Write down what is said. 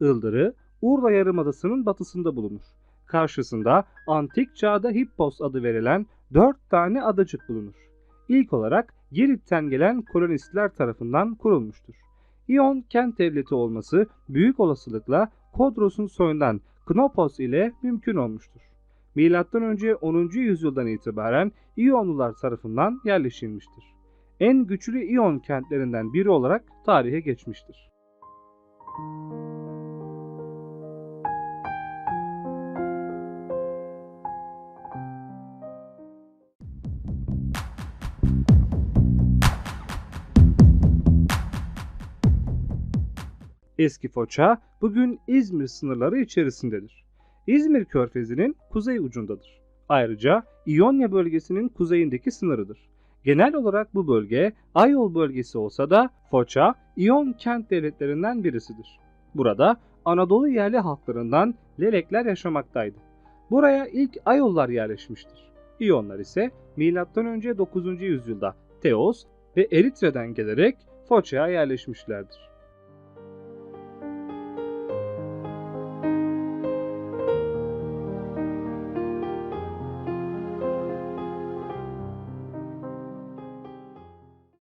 Ildırı, Urla Yarımadası'nın batısında bulunur. Karşısında antik çağda Hippos adı verilen dört tane adacık bulunur. İlk olarak Girit'ten gelen kolonistler tarafından kurulmuştur. İyon kent devleti olması büyük olasılıkla Kodros'un soyundan Knopos ile mümkün olmuştur. Önce 10. yüzyıldan itibaren İyonlular tarafından yerleşilmiştir. En güçlü İyon kentlerinden biri olarak tarihe geçmiştir. Eski Foça bugün İzmir sınırları içerisindedir. İzmir Körfezi'nin kuzey ucundadır. Ayrıca İonya bölgesinin kuzeyindeki sınırıdır. Genel olarak bu bölge Ayol bölgesi olsa da Foça, İyon kent devletlerinden birisidir. Burada Anadolu yerli halklarından Lelekler yaşamaktaydı. Buraya ilk Ayollar yerleşmiştir. İyonlar ise M.Ö. 9. yüzyılda Teos ve Eritre'den gelerek Foça'ya yerleşmişlerdir.